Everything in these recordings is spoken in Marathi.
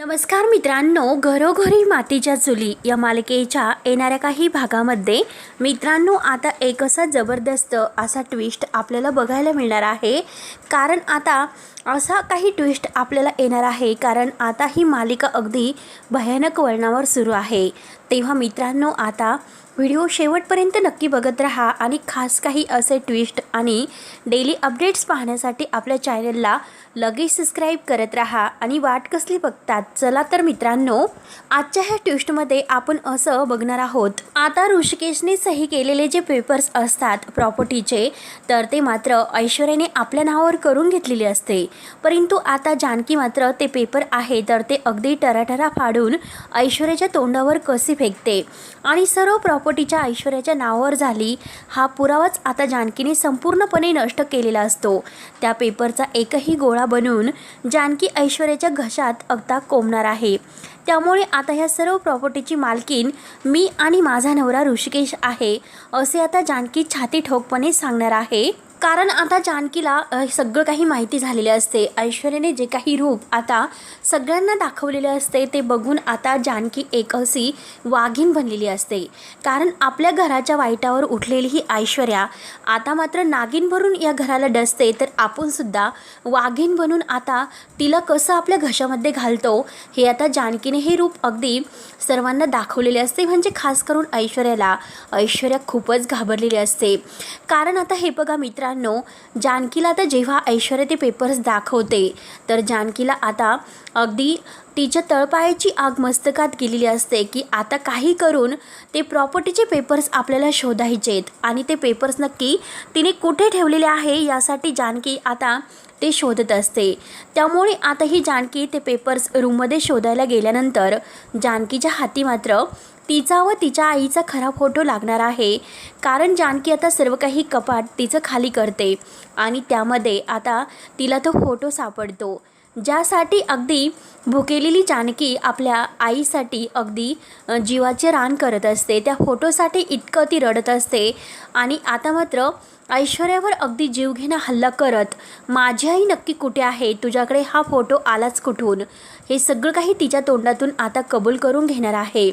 नमस्कार मित्रांनो घरोघरी मातीच्या चुली या मालिकेच्या येणाऱ्या काही भागामध्ये मित्रांनो आता एक असा जबरदस्त असा ट्विस्ट आपल्याला बघायला मिळणार आहे. कारण आता असा काही ट्विस्ट आपल्याला येणार आहे कारण आता ही मालिका अगदी भयानक वळणावर सुरू आहे. तेव्हा मित्रांनो आता व्हिडिओ शेवटपर्यंत नक्की बघत राहा आणि खास काही असे ट्विस्ट आणि डेली अपडेट्स पाहण्यासाठी आपल्या चॅनलला लगेच सबस्क्राईब करत राहा आणि वाट कसली बघतात? चला तर मित्रांनो आजच्या ह्या ट्विस्टमध्ये आपण असं बघणार आहोत. आता ऋषिकेशने सही केलेले जे पेपर्स असतात प्रॉपर्टीचे तर ते मात्र ऐश्वर्याने आपल्या नावावर करून घेतलेले असते. परंतु आता जानकी मात्र ते पेपर आहे तर ते अगदी टराटरा फाडून ऐश्वर्याच्या तोंडावर कसे फेकते? आणि सर्व प्रॉपर्टीच्या ऐश्वर्याच्या नावावर झाली हा पुरावाच आता जानकीने संपूर्णपणे नष्ट केलेला असतो. त्या पेपरचा एकही गोळा बनवून जानकी ऐश्वर्याच्या घशात अगदा कोंबणार आहे. त्यामुळे आता ह्या सर्व प्रॉपर्टीची मालकीन मी आणि माझा नवरा ऋषिकेश आहे असे आता जानकी छाती ठोकपणे सांगणार आहे. कारण आता जानकीला सगळं काही माहिती झालेले असते. ऐश्वर्याने जे काही रूप आता सगळ्यांना दाखवलेले असते ते बघून आता जानकी एक अशी वाघीण बनलेली असते. कारण आपल्या घराच्या वाईटावर उठलेली ही ऐश्वर्या आता मात्र नागिन भरून या घराला डसते तर आपणसुद्धा वाघीण बनून आता तिला कसं आपल्या घशामध्ये घालतो हे आता जानकीने हे रूप अगदी सर्वांना दाखवलेले असते. म्हणजे खास करून ऐश्वर्याला ऐश्वर्या खूपच घाबरलेली असते. कारण आता हे बघा मित्रांनो जानकीला आता जेव्हा ऐश्वर्या ते पेपर्स दाखवते तर जानकीला आता अगदी तिच्या तळपायाची आग मस्तकात गेलेली असते की आता काही करून ते प्रॉपर्टीचे पेपर्स आपल्याला शोधायचेत आणि ते पेपर्स नक्की तिने कुठे ठेवलेले आहे यासाठी जानकी आता ते शोधत असते. त्यामुळे आता ही जानकी ते पेपर्स रूममध्ये शोधायला गेल्यानंतर जानकीच्या हाती मात्र तिचा व तिच्या आईचा खरा फोटो लागणार आहे. कारण जानकी आता सर्व काही कपाट तिचं खाली करते. आणि त्यामध्ये आता तिला तो फोटो सापडतो. ज्यासाठी अगदी भुकेलेली जानकी आपल्या आईसाठी अगदी जीवाचे रान करत असते. त्या फोटोसाठी इतकं ती रडत असते. आणि आता मात्र ऐश्वर्यावर अगदी जीवघेणा हल्ला करत माझी आई नक्की कुठे आहे? तुझ्याकडे हा फोटो आलाच कुठून? हे सगळं काही तिच्या तोंडातून आता कबूल करून घेणार आहे.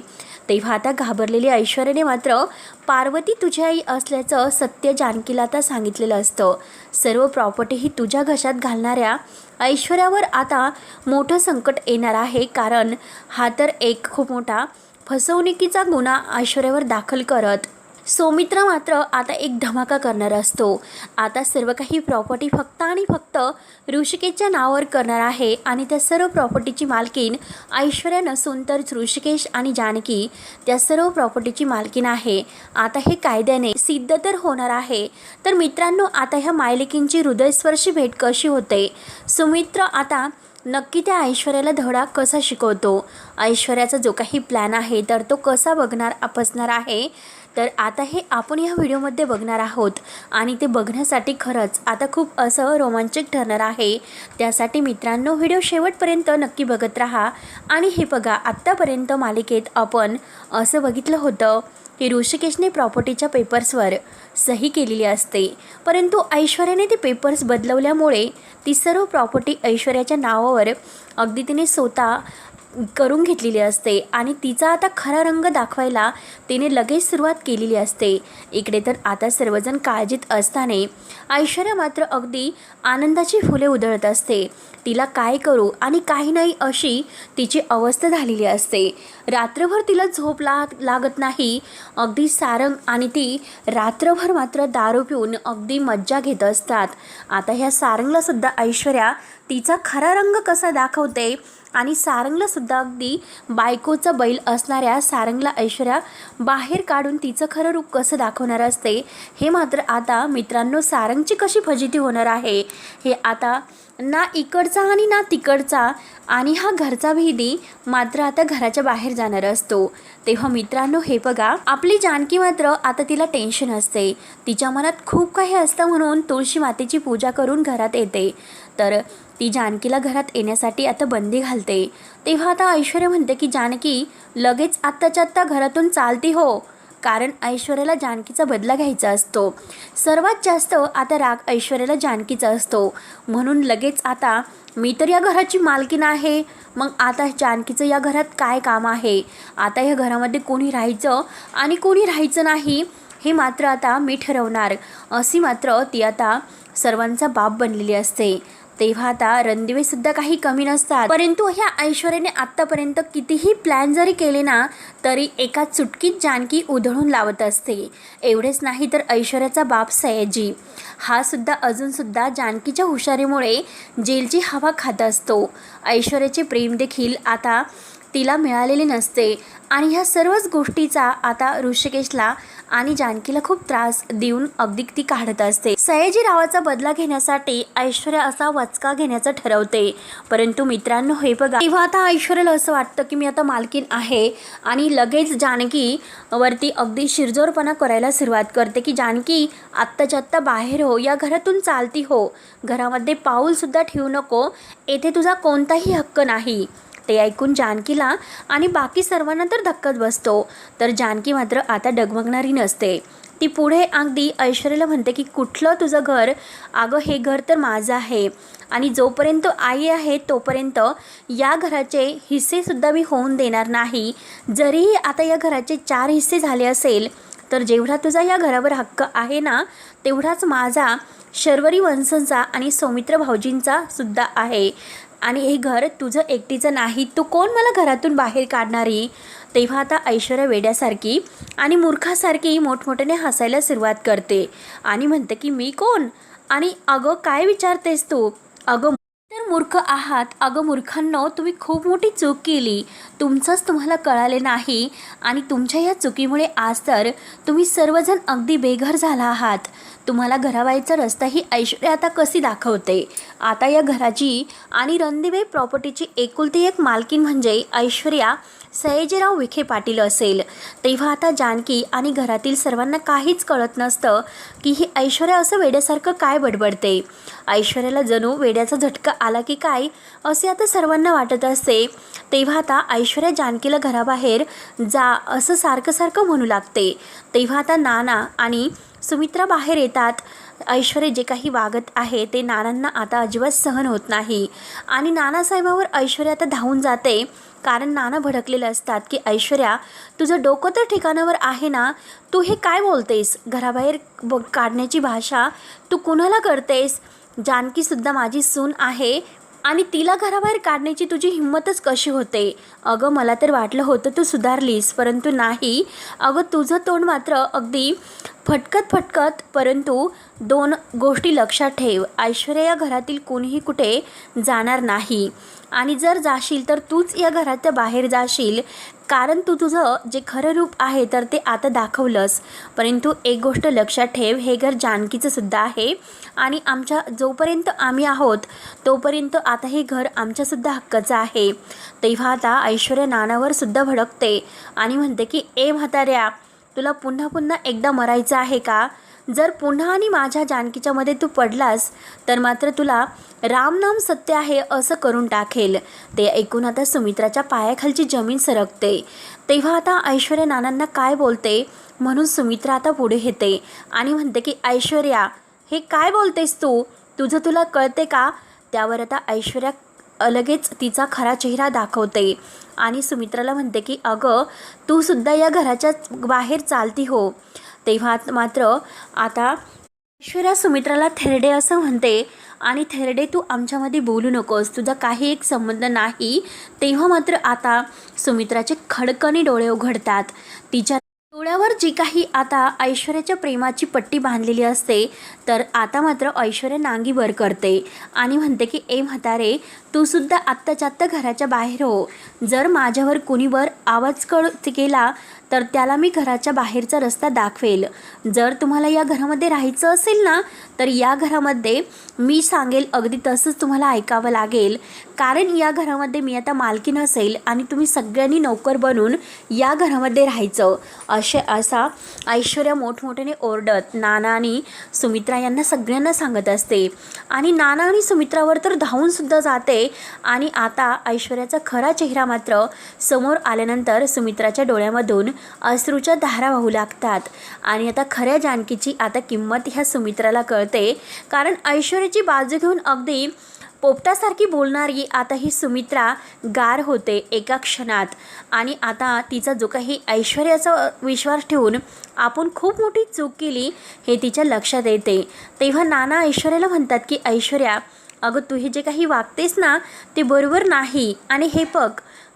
तेव्हा आता घाबरलेली ऐश्वर्याने मात्र पार्वती तुझी आई असल्याचं सत्य जानकीला आता सांगितलेलं असतं. सर्व प्रॉपर्टी ही तुझ्या घशात घालणाऱ्या ऐश्वर्यावर आता मोठं संकट येणार आहे. कारण हा तर एक खूप मोठा फसवणुकीचा गुन्हा ऐश्वर्यावर दाखल करत सौमित्र मात्र आता एक धमाका करणार असतो. आता सर्व काही प्रॉपर्टी फक्त आणि फक्त ऋषिकेशच्या नावावर करणार आहे आणि त्या सर्व प्रॉपर्टीची मालकीन ऐश्वर्या नसून तर ऋषिकेश आणि जानकी त्या सर्व प्रॉपर्टीची मालकीन आहे. आता हे कायद्याने सिद्ध तर होणार आहे. तर मित्रांनो आता ह्या मायलिकींची हृदयस्पर्शी भेट कशी होते? सुमित्र आता नक्की त्या ऐश्वर्याला धडा कसा शिकवतो? ऐश्वर्याचा जो काही प्लॅन आहे तर तो कसा बघणार अपसणार आहे? तर आता हे आपण या व्हिडिओमध्ये बघणार आहोत. आणि ते बघण्यासाठी खरंच आता खूप असं रोमांचक ठरणार आहे. त्यासाठी मित्रांनो व्हिडिओ शेवटपर्यंत नक्की बघत राहा. आणि हे बघा आत्तापर्यंत मालिकेत आपण असं बघितलं होतं की ऋषिकेशने प्रॉपर्टीच्या पेपर्सवर सही केलेली असते. परंतु ऐश्वर्याने ते पेपर्स बदलवल्यामुळे ती सर्व प्रॉपर्टी ऐश्वर्याच्या नावावर अगदी तिने स्वतः करून घेतलेली असते आणि तिचा आता खरा रंग दाखवायला तिने लगेच सुरुवात केलेली असते. इकडे तर आता सर्वजण काळजीत असताना ऐश्वर्या मात्र अगदी आनंदाची फुले उधळत असते. तिला काय करू आणि काही नाही अशी तिची अवस्था झालेली असते. रात्रभर तिला झोप ला लागत नाही. अगदी सारंग आणि ती रात्रभर मात्र दारू पिऊन अगदी मज्जा घेत असतात. आता ह्या सारंगलासुद्धा ऐश्वर्या तिचा खरा रंग कसा दाखवते आणि सारंगलासुद्धा अगदी बायकोचा बैल असणाऱ्या सारंगला ऐश्वर्या बाहेर काढून तिचं खरं रूप कसं दाखवणार असते हे मात्र आता मित्रांनो सारंगची कशी फजिती होणार आहे हे आता ना इकडचा आणि ना तिकडचा आणि हा घरचा भेदी मात्र आता घराच्या बाहेर जाणार असतो. तेव्हा मित्रांनो हे बघा आपली जानकी मात्र आता तिला टेन्शन असते. तिच्या मनात खूप काही असतं म्हणून तुळशी मातेची पूजा करून घरात येते. तर ती जानकीला घरात येण्यासाठी आता बंदी घालते. तेव्हा आता ऐश्वर्या म्हणते की जानकी लगेच आत्ताच्या आत्ता घरातून चालती हो. कारण ऐश्वर्याला जानकीचा बदला घ्यायचा असतो. सर्वात जास्त आता राग ऐश्वर्याला जानकीचा असतो. म्हणून लगेच आता मी तर या घराची मालकीण आहे. मग आता जानकीचं या घरात काय काम आहे? आता या घरामध्ये कोणी राहायचं आणि कोणी राहायचं नाही हे मात्र आता मी ठरवणार. अशी मात्र ती आता सर्वांचा बाप बनलेली असते. तेव्हा आता रणदिवेसुद्धा काही कमी नसतात. परंतु ह्या ऐश्वर्याने आत्तापर्यंत कितीही प्लॅन जरी केले ना तरी एका चुटकीत जानकी उधळून लावत असते. एवढेच नाही तर ऐश्वर्याचा बाप सयाजी. हा सुद्धा अजूनसुद्धा जानकीच्या हुशारीमुळे जेलची हवा खात असतो. ऐश्वर्याचे प्रेम देखील आता तिला मिळालेले नसते. आणि ह्या सर्वच गोष्टीचा आता ऋषिकेशला आणि जानकीला खूप त्रास देऊन अगदी ती काढत असते. सयाजीरावाचा बदला घेण्यासाठी ऐश्वर्या असा वचका घेण्याचं ठरवते. परंतु मित्रांनो हे बघा. तेव्हा आता ऐश्वर्याला असं वाटतं की मी आता मालकीन आहे आणि लगेच जानकी वरती अगदी शिरजोरपणा करायला सुरुवात करते की जानकी आत्ताच्या आत्ता बाहेर हो या घरातून चालती हो. घरामध्ये पाऊलसुद्धा ठेवू नको. येथे तुझा कोणताही हक्क नाही. ते ऐकून जानकीला आणि बाकी सर्वांना तर धक्कत बसतो. तर जानकी मात्र आता डगमगणारी नसते. ती पुढे अगदी ऐश्वर्याला म्हणते की कुठलं तुझं घर? अगं हे घर तर माझं आहे. आणि जोपर्यंत आई आहे तोपर्यंत या घराचे हिस्सेसुद्धा मी होऊन देणार नाही. जरीही आता या घराचे चार हिस्से झाले असेल तर जेवढा तुझा या घरावर हक्क आहे ना तेवढाच माझा शर्वरी वंशांचा आणि सौमित्र भाऊजींचा सुद्धा आहे. आणि हे घर तुझं एकटीचं नाही तू कोण मला घरातून बाहेर काढणारी? तेव्हा आता ऐश्वर्या वेड्यासारखी आणि मूर्खासारखी मोठमोठ्याने हसायला सुरुवात करते आणि म्हणते की मी कोण? आणि अगं काय विचारतेस तू? अगं मूर्ख आहात. अगं मूर्खांनो तुम्ही खूप मोठी चूक केली. तुमचंच तुम्हाला कळाले नाही. आणि तुमच्या या चुकीमुळे आज तर तुम्ही सर्वजण अगदी बेघर झाला आहात. तुम्हाला घराबाहेरचा रस्ता ही ऐश्वर्या आता कशी दाखवते? आता या घराची आणि रणदिवे प्रॉपर्टीची एकुलती एक मालकीन म्हणजे ऐश्वर्या सयाजीराव विखे पाटील असेल. तेव्हा आता जानकी आणि घरातील सर्वांना काहीच कळत नसतं की ही ऐश्वर्या असं वेड्यासारखं काय बडबडते. ऐश्वर्याला जणू वेड्याचा झटका आला की काय असे आता सर्वांना वाटत असते. तेव्हा आता ऐश्वर्या जानकीला घराबाहेर जा असं सारखं सारखं म्हणू लागते. तेव्हा आता नाना आणि सुमित्रा बाहेर येतात. ऐश्वर्य जे काही वागत आहे ते नानांना आता अजिबात सहन होत नाही. आणि नानासाहेबावर ऐश्वर्या आता धावून जाते. कारण नाना भडकलेले असतात की ऐश्वर्या तुझं डोकं तर ठिकाणावर आहे ना? तू हे काय बोलतेस? घराबाहेर ब काढण्याची भाषा तू कुणाला करतेस? जानकीसुद्धा माझी सून आहे आणि तिला घराबाहेर काढण्याची तुझी हिंमतच कशी होते? अगं मला तर वाटलं होतं तू सुधारलीस परंतु नाही. अगं तुझं तोंड मात्र अगदी फटकत फटकत परंतु दोन गोष्टी लक्षात ठेव. ऐश्वर्या या घरातील कोणीही कुठे जाणार नाही. आणि जर जाशील तर तूच या घराच्या बाहेर जाशील. कारण तू तुझं जे खरं रूप आहे तर ते आता दाखवलंस. परंतु एक गोष्ट लक्षात ठेव हे घर जानकीचं सुद्धा आहे. आणि आमच्या जोपर्यंत आम्ही आहोत तोपर्यंत आता हे घर आमच्यासुद्धा हक्काचं आहे. तेव्हा आता ऐश्वर्या नानावर सुद्धा भडकते आणि म्हणते की ए म्हाताऱ्या तुला पुन्हा पुन्हा एकदा मरायचं आहे का? जर पुन्हा आणि माझ्या जानकीच्यामध्ये तू पडलास तर मात्र तुला रामनाम सत्य आहे असं करून टाकेल. ते ऐकून आता सुमित्राच्या पायाखालची जमीन सरकते. तेव्हा आता ऐश्वर्या नानांना काय बोलते? म्हणून सुमित्रा आता पुढे येते आणि म्हणते की ऐश्वर्या हे काय बोलतेस तू? तुझं तुला कळते का? त्यावर आता ऐश्वर्या लगेच तिचा खरा चेहरा दाखवते. आणि सुमित्राला म्हणते की अगं तू सुद्धा या घराच्या बाहेर चालती हो. तेव्हा मात्र आता ऐश्वर्या सुमित्राला थेरडे असं म्हणते आणि थेरडे तू आमच्यामध्ये बोलू नकोस. तुझा काही एक संबंध नाही. तेव्हा मात्र आता सुमित्राचे खडकणी डोळे उघडतात. तिच्या डोळ्यावर जी काही आता ऐश्वर्याच्या प्रेमाची पट्टी बांधलेली असते तर आता मात्र ऐश्वर्या नांगीवर करते. आणि म्हणते की ए म्हातारे तू सुद्धा आत्ताच्या आत्ता घराच्या बाहेर हो. जर माझ्यावर कुणीवर आवाज कळ केला तर त्याला मी घराच्या बाहेरचा रस्ता दाखवेल. जर तुम्हाला या घरामध्ये राहायचं असेल ना तर या घरामध्ये मी सांगेल अगदी तसंच तुम्हाला ऐकावं लागेल. कारण या घरामध्ये मी आता मालकीन असेल आणि तुम्ही सगळ्यांनी नोकर बनून या घरामध्ये राहायचं. असे असा ऐश्वर्या मोठमोठ्याने ओरडत नाना आणि सुमित्रा यांना सगळ्यांना सांगत असते. आणि नाना आणि सुमित्रावर तर धावूनसुद्धा जाते. आणि आता ऐश्वर्याचा खरा चेहरा मात्र समोर आल्यानंतर सुमित्राच्या डोळ्यामधून अश्रूच्या धारा वाहू लागतात. आणि आता खऱ्या जानकीची आता किंमत ह्या सुमित्राला कळते. कारण ऐश्वर्याची बाजू घेऊन अगदी पोपटासारखी बोलणारी आता ही सुमित्रा गार होते एका क्षणात. आणि आता तिचा जो काही ऐश्वर्याचा विश्वास ठेवून आपण खूप मोठी चूक केली हे तिच्या लक्षात येते. तेव्हा नाना ऐश्वर्याला म्हणतात की ऐश्वर्या अगं तू हे जे काही वागतेस ना ते बरोबर नाही. आणि हे बघ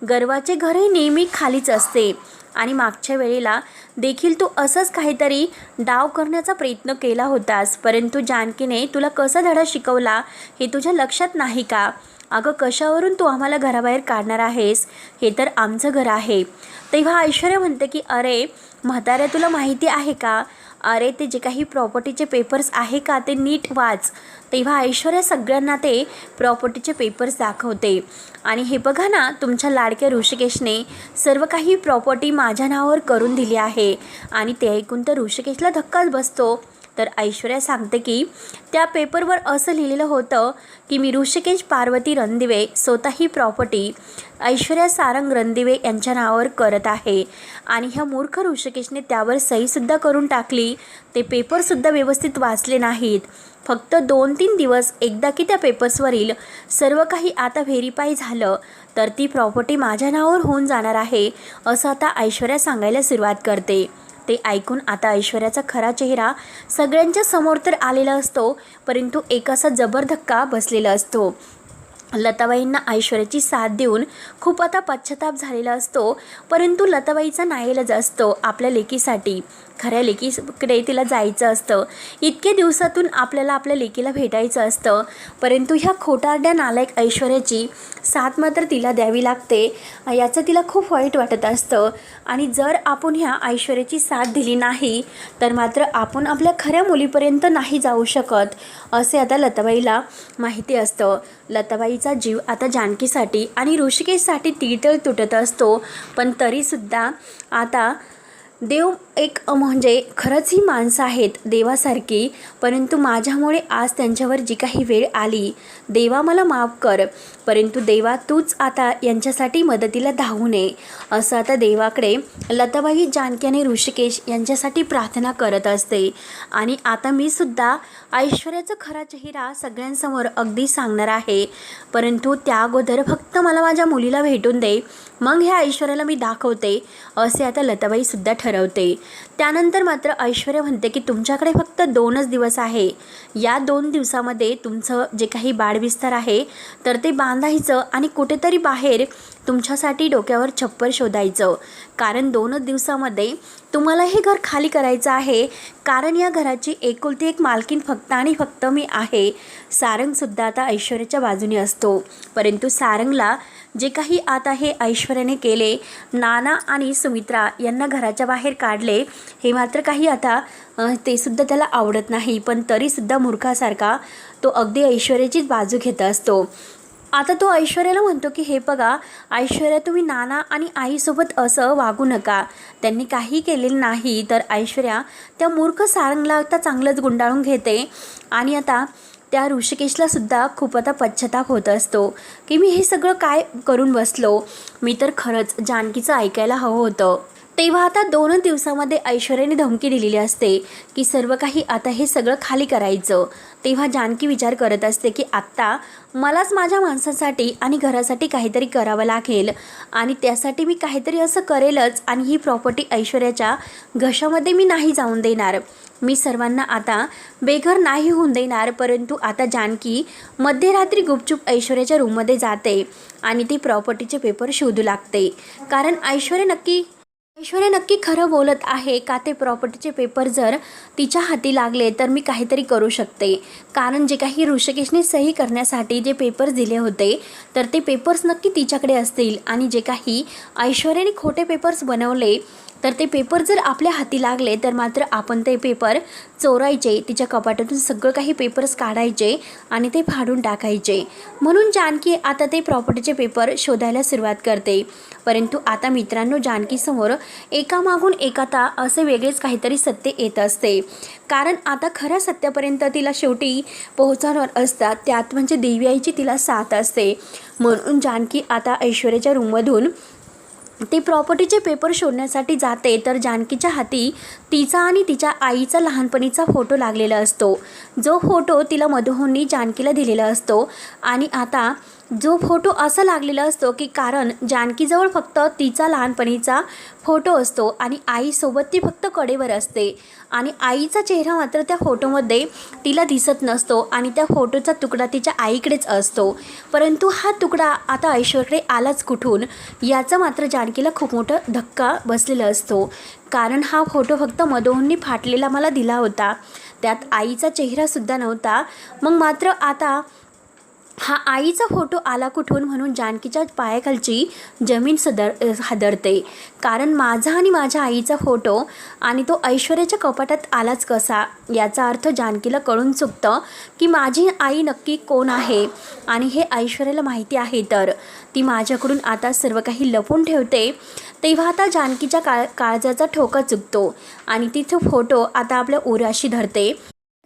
गर्वाचे घरही नेहमी खालीच असते. आणि मागच्या वेळेला देखील तू असंच काहीतरी डाव करण्याचा प्रयत्न केला होतास. परंतु जानकीने तुला कसा धडा शिकवला हे तुझ्या लक्षात नाही का? अगं कशावरून तू आम्हाला घराबाहेर काढणार आहेस? हे तर आमचं घर आहे. तेव्हा ऐश्वर्या म्हणते की अरे म्हाताऱ्या तुला माहिती आहे का? अरे ते जे काही प्रॉपर्टीचे पेपर्स आहे का ते नीट वाच. तेव्हा ऐश्वर्या सगळ्यांना ते प्रॉपर्टीचे पेपर्स दाखवते. आणि हे बघा ना तुमच्या लाडक्या ऋषिकेशने सर्व काही प्रॉपर्टी माझ्या नावावर करून दिली आहे. आणि ते ऐकून तर ऋषिकेशला धक्काच बसतो. तर ऐश्वर्या सांगते की त्या पेपरवर असं लिहिलेलं होतं की मी ऋषिकेश पार्वती रणदिवे स्वतः ही प्रॉपर्टी ऐश्वर्या सारंग रणदिवे यांच्या नावावर करत आहे. आणि ह्या मूर्ख ऋषिकेशने त्यावर सहीसुद्धा करून टाकली. ते पेपरसुद्धा व्यवस्थित वाचले नाहीत. फक्त दोन तीन दिवस एकदा की त्या पेपर्सवरील सर्व काही आता व्हेरीफाय झालं तर ती प्रॉपर्टी माझ्या नावावर होऊन जाणार आहे असं आता ऐश्वर्या सांगायला सुरुवात करते. ते ऐकून आता ऐश्वर्याचा खरा चेहरा सगळ्यांच्या समोर तर आलेला असतो परंतु एक असा जबर धक्का बसलेला असतो. लताबाईंना ऐश्वर्याची साथ देऊन खूप आता पश्चाताप झालेला असतो परंतु लताबाईचा नाईलाज असतो आपल्या लेकीसाठी. खऱ्या लेकीकडे तिला जायचं असतं. इतके दिवसातून आपल्याला आपल्या लेकीला भेटायचं असतं. परंतु ह्या खोटारड्या नालायक ऐश्वर्याची साथ मात्र तिला द्यावी लागते. याचं तिला खूप वाईट वाटत असतं. आणि जर आपण ह्या ऐश्वर्याची साथ दिली नाही तर मात्र आपण आपल्या खऱ्या मुलीपर्यंत नाही जाऊ शकत असे आता लताबाईला माहिती असतं. लताबाईचा जीव आता जानकीसाठी आणि ऋषिकेशसाठी तिळतळ तुटत असतो. पण तरीसुद्धा आता देव एक म्हणजे खरंच ही माणसं आहेत देवासारखी परंतु माझ्यामुळे आज त्यांच्यावर जी काही वेळ आली देवा मला माफ कर. परंतु देवा तूच आता यांच्यासाठी मदतीला धावू नये. असं आता देवाकडे लताबाई जानकी आणि ऋषिकेश यांच्यासाठी प्रार्थना करत असते. आणि आता मी सुद्धा ऐश्वर्याचा खरा चेहरा सगळ्यांसमोर अगदी सांगणार आहे. परंतु त्या अगोदर फक्त मला माझ्या मुलीला भेटून दे. मग ह्या ऐश्वर्याला मी दाखवते असे आता लताबाईसुद्धा ठरवते. त्यानंतर मात्र ऐश्वर्या म्हणते की तुमच्याकडे फक्त दोनच दिवस आहे. या दोन दिवसामध्ये तुमचं जे काही बाळविस्तार आहे तर ते बांधायचं आणि कुठेतरी बाहेर तुमच्यासाठी डोक्यावर छप्पर शोधायचं. कारण दोनच दिवसामध्ये तुम्हाला हे घर खाली करायचं आहे. कारण या घराची एकुलती एक मालकीन फक्त आणि फक्त मी आहे. सारंगसुद्धा आता ऐश्वर्याच्या बाजूने असतो. परंतु सारंगला जे काही आता हे ऐश्वर्याने केले नाना आणि सुमित्रा यांना घराच्या बाहेर काढले हे मात्र काही आता तेसुद्धा ते सुद्धा त्याला आवडत नाही. पण तरीसुद्धा मूर्खासारखा तो अगदी ऐश्वर्याचीच बाजू घेत असतो. आता तो ऐश्वर्याला म्हणतो की हे बघा ऐश्वर्या तुम्ही नाना आणि आईसोबत असं वागू नका. त्यांनी काही केलेलं नाही तर ऐश्वर्या त्या मूर्ख सारंगला आता चांगलंच गुंडाळून घेते. आणि आता त्या ऋषिकेशला सुद्धा खूप आता पश्चाताप होत असतो. की मी हे सगळं काय करून बसलो? मी तर खरंच जानकीचं ऐकायला हवं होतं. तेव्हा आता दोनच दिवसामध्ये ऐश्वर्याने धमकी दिलेली असते की सर्व काही आता हे सगळं खाली करायचं. तेव्हा जानकी विचार करत असते की आत्ता मलाच माझ्या माणसासाठी आणि घरासाठी काहीतरी करावं लागेल आणि त्यासाठी मी काहीतरी असं करेलच आणि ही प्रॉपर्टी ऐश्वर्याच्या घशामध्ये मी नाही जाऊन देणार. मी सर्वांना आता बेघर नाही होऊन देणार परंतु आता जानकी मध्यरात्री गुपचूप ऐश्वर्याच्या रूममध्ये जाते आणि ती प्रॉपर्टीचे पेपर शोधू लागते. कारण ऐश्वर्या नक्की ऐश्वर्या नक्की खरं बोलत आहे का ते प्रॉपर्टीचे पेपर जर तिच्या हाती लागले तर मी काहीतरी करू शकते. कारण जे काही ऋषिकेशने सही करण्यासाठी जे पेपर्स दिले होते तर ते पेपर्स नक्की तिच्याकडे असतील. आणि जे काही ऐश्वर्याने खोटे पेपर्स बनवले तर ते पेपर जर आपल्या हाती लागले तर मात्र आपण ते पेपर चोरायचे तिच्या कपाटातून सगळं काही पेपर्स काढायचे आणि ते फाडून टाकायचे. म्हणून जानकी आता ते प्रॉपर्टीचे पेपर शोधायला सुरुवात करते. परंतु आता मित्रांनो जानकीसमोर एकामागून एकाता असे वेगळेच काहीतरी सत्य येत असते. कारण आता खऱ्या सत्यापर्यंत तिला शेवटी पोहोचवणार असतात त्यात म्हणजे देवी आईची तिला साथ असते. म्हणून जानकी आता ऐश्वर्याच्या रूममधून ती प्रॉपर्टीचे पेपर शोधण्यासाठी जाते तर जानकीच्या हाती तिचा आणि तिच्या आईचा लहानपणीचा फोटो लागलेला असतो. जो फोटो तिला मधुहोंनी जानकीला दिलेला असतो. आणि आता जो फोटो असा लागलेला असतो की कारण जानकीजवळ फक्त तिचा लहानपणीचा फोटो असतो आणि आईसोबत ती फक्त कडेवर असते. आणि आईचा चेहरा मात्र त्या फोटोमध्ये तिला दिसत नसतो आणि त्या फोटोचा तुकडा तिच्या आईकडेच असतो. परंतु हा तुकडा आता ऐश्वरकडे आलाच कुठून? याचा मात्र जानकीला खूप मोठा धक्का बसलेला असतो. कारण हा फोटो फक्त मधोहननी फाटलेला मला दिला होता. त्यात आईचा चेहरासुद्धा नव्हता. मग मात्र आता हा आईचा फोटो आला कुठून म्हणून जानकीच्या पायाखालची जमीन सदर हादरते. कारण माझा आणि माझ्या आईचा फोटो आणि तो ऐश्वर्याच्या कपाटात आलाच कसा? याचा अर्थ जानकीला कळून चुकतं की माझी आई नक्की कोण आहे? आणि हे ऐश्वर्याला माहिती आहे तर. ती माझ्याकडून आता सर्व काही लपून ठेवते. तेव्हा आता जानकीच्या काळ काळजाचा ठोका चुकतो. आणि तिथं फोटो आता आपल्या उराशी धरते.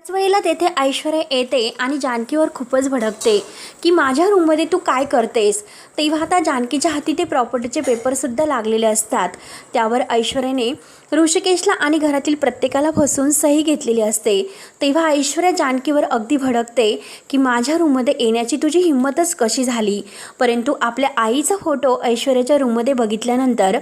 त्याच वेळेला तेथे ऐश्वर्या येते आणि जानकीवर खूपच भडकते की माझ्या रूममध्ये तू काय करतेस? तेव्हा आता जानकीच्या हाती ते प्रॉपर्टीचे पेपरसुद्धा लागलेले असतात. त्यावर ऐश्वर्याने ऋषिकेशला आणि घरातील प्रत्येकाला फसवून सही घेतलेली असते. तेव्हा ऐश्वर्या जानकीवर अगदी भडकते की माझ्या रूममध्ये येण्याची तुझी हिंमतच कशी झाली? परंतु आपल्या आईचा फोटो ऐश्वर्याच्या रूममध्ये बघितल्यानंतर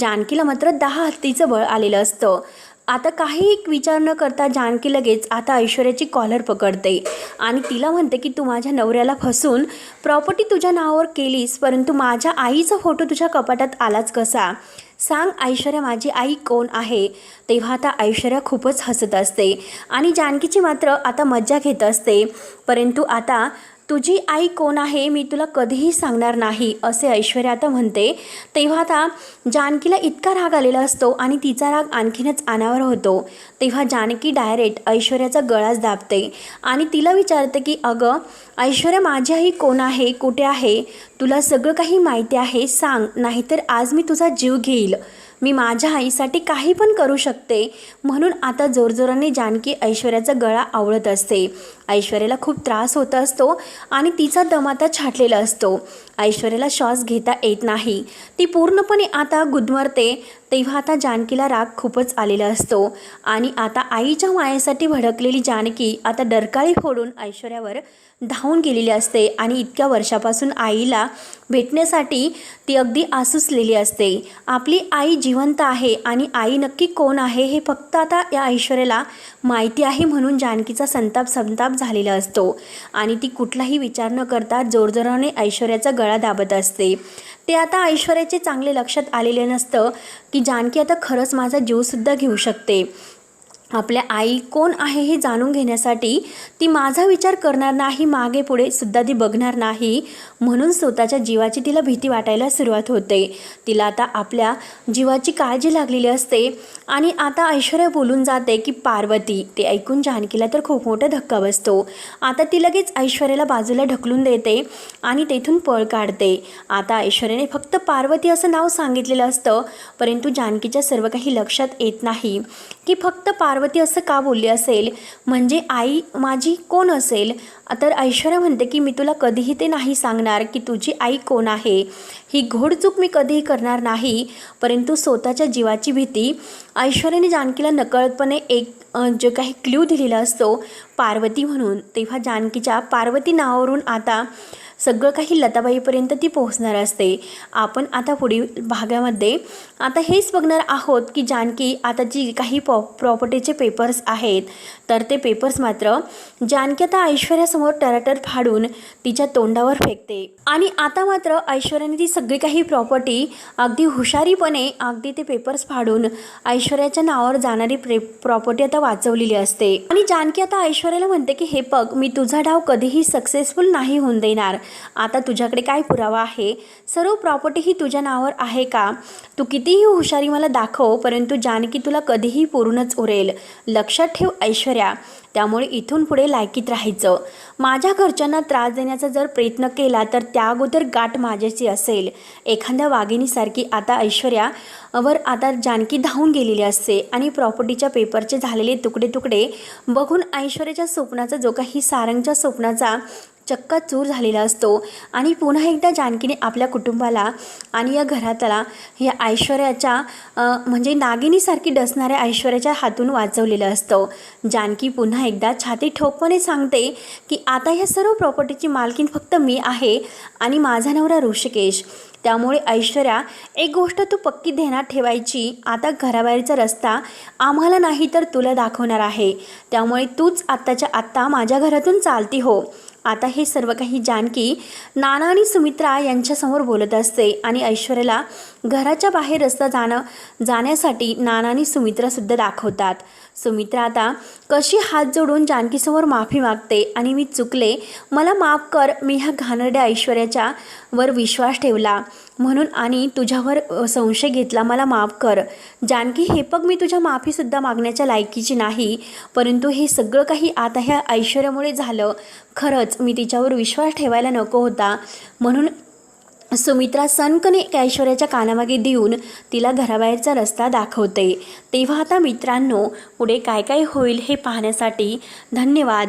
जानकीला मात्र दहा हत्तीचं बळ आलेलं असतं. आता काही एक विचार न करता जानकी लगेच आता ऐश्वर्याची कॉलर पकडते. आणि तिला म्हणते की तू माझ्या नवऱ्याला फसून प्रॉपर्टी तुझ्या नावावर केलीस परंतु माझ्या आईचा फोटो तुझ्या कपाटात आलाच कसा? सांग ऐश्वर्या माझी आई कोण आहे? तेव्हा आता ऐश्वर्या खूपच हसत असते. आणि जानकीची मात्र आता मज्जा घेत असते. परंतु आता तुझी आई कोण आहे मी तुला कधीही सांगणार नाही असे ऐश्वर्या आता म्हणते. तेव्हा आता जानकीला इतका राग आलेला असतो आणि तिचा राग आणखीनच अनावर होतो. तेव्हा जानकी डायरेक्ट ऐश्वर्याचा गळाच दाबते आणि तिला विचारते की अगं ऐश्वर्या माझी आई कोण आहे? कुठे आहे? तुला सगळं काही माहिती आहे? सांग नाहीतर आज मी तुझा जीव घेईल. मी माझ्या आईसाठी काही पण करू शकते. म्हणून आता जोरजोराने जानकी ऐश्वर्याचा गळा आवळत असते. ऐश्वर्याला खूप त्रास होत असतो आणि तिचा दम आता छाटलेला असतो. ऐश्वर्याला श्वास घेता येत नाही. ती पूर्णपणे आता गुदमरते. तेव्हा आता जानकीला राग खूपच आलेला असतो. आणि आता आईच्या मायेसाठी भडकलेली जानकी आता डरकाळी फोडून ऐश्वर्यावर धावून गेलेली असते आणि इतक्या वर्षापासून आईला भेटण्यासाठी ती अगदी आसुसलेली असते. आपली आई जिवंत आहे आणि आई नक्की कोण आहे हे फक्त आता या ऐश्वर्याला माहिती आहे म्हणून जानकीचा संताप संताप झालेला असतो. आणि ती कुठलाही विचार न करता जोरजोराने ऐश्वर्याचा गळा दाबत असते. ते आता ऐश्वर्याचे चांगले लक्षात आलेले नसतं की जानकी आता खरंच माझा जीवसुद्धा घेऊ शकते. आपल्या आई कोण आहे हे जाणून घेण्यासाठी ती माझा विचार करणार नाही मागे पुढे सुद्धा ती बघणार नाही म्हणून स्वतःच्या जीवाची तिला भीती वाटायला सुरुवात होते. तिला आता आपल्या जीवाची काळजी लागलेली असते आणि आता ऐश्वर्या बोलून जाते की पार्वती ते ऐकून जानकीला तर खूप मोठा धक्का बसतो. आता ती लगेच ऐश्वर्याला बाजूला ढकलून देते आणि तेथून पळ काढते. आता ऐश्वर्याने फक्त पार्वती असं नाव सांगितलेलं असतं परंतु जानकीच्या सर्व काही लक्षात येत नाही. की फक्त पार्वती असं का बोलली असेल? म्हणजे आई माझी कोण असेल? तर ऐश्वर्या म्हणते की मी तुला कधीही ते नाही सांगणार की तुझी आई कोण आहे. ही घोडचूक मी कधीही करणार नाही परंतु स्वतःच्या जीवाची भीती. ऐश्वर्याने जानकीला नकळतपणे एक जो काही क्ल्यू दिलेला असतो पार्वती म्हणून. तेव्हा जानकीच्या पार्वती नावावरून आता सगळं काही लताबाईपर्यंत ती पोहोचणार असते. आपण आता पुढील भागामध्ये आता हेच बघणार आहोत की जानकी आता जी काही पॉ प्रॉपर्टीचे पेपर्स आहेत तर ते पेपर्स मात्र जानकी आता ऐश्वर्यासमोर टराटर फाडून तिच्या तोंडावर फेकते. आणि आता मात्र ऐश्वर्याने ती सगळी काही प्रॉपर्टी अगदी हुशारीपणे अगदी ते पेपर्स फाडून ऐश्वर्याच्या नावावर जाणारी प्रे प्रॉपर्टी आता वाचवलेली असते. आणि जानकी आता ऐश्वर्याला म्हणते की हे बघ मी तुझा डाव कधीही सक्सेसफुल नाही होऊन देणार. आता तुझ्याकडे काय पुरावा आहे? सर्व प्रॉपर्टी ही तुझ्या नावावर आहे का? तू कितीही हुशारी मला दाखव परंतु जानकी तुला कधीही पूर्णच उरेल. लक्षात ठेव ऐश्वर्या. त्यामुळे इथून पुढे लायकीत राहायचं. माझ्या घरच्यांना त्रास देण्याचा जर प्रयत्न केला तर त्या अगोदर गाठ माझ्याची असेल. एखाद्या वाघिणीसारखी आता ऐश्वर्या वर आता जानकी धावून गेलेली असते आणि प्रॉपर्टीच्या पेपरचे झालेले तुकडे तुकडे बघून ऐश्वर्याच्या स्वप्नाचा जो काही सारंगच्या स्वप्नाचा चक्काचूर झालेला असतो. आणि पुन्हा एकदा जानकीने आपल्या कुटुंबाला आणि या घरातला या ऐश्वर्याच्या म्हणजे नागिनीसारखी डसणाऱ्या ऐश्वर्याच्या हातून वाचवलेलं असतं. जानकी पुन्हा एकदा छाती ठोकपणे सांगते की आता ह्या सर्व प्रॉपर्टीची मालकीन फक्त मी आहे आणि माझा नवरा ऋषिकेश. त्यामुळे ऐश्वर्या एक गोष्ट तू पक्की ध्यानात ठेवायची. आता घराबाहेरचा रस्ता आम्हाला नाही तर तुला दाखवणार आहे. त्यामुळे तूच आत्ताच्या आत्ता माझ्या घरातून चालती हो. आता हे सर्व काही जानकी नाना आणि सुमित्रा यांच्यासमोर बोलत असते आणि ऐश्वर्याला घराच्या बाहेर रस्ता जाणं जाण्यासाठी नानानी सुमित्रासुद्धा दाखवतात. सुमित्रा आता कशी हात जोडून जानकीसमोर माफी मागते आणि मी चुकले मला माफ कर मी ह्या घाणरड्या ऐश्वर्याच्या वर विश्वास ठेवला. म्हणून आणि तुझ्यावर संशय घेतला मला माफ कर. जानकी हे पग मी तुझ्या माफीसुद्धा मागण्याच्या लायकीची नाही परंतु हे सगळं काही आता ह्या ऐश्वर्यामुळे झालं. खरंच मी तिच्यावर विश्वास ठेवायला नको होता. म्हणून सुमित्रा सनकने ऐश्वर्याच्या कानामागे देऊन तिला घराबाहेरचा रस्ता दाखवते. तेव्हा आता मित्रांनो पुढे काय काय होईल हे पाहण्यासाठी धन्यवाद.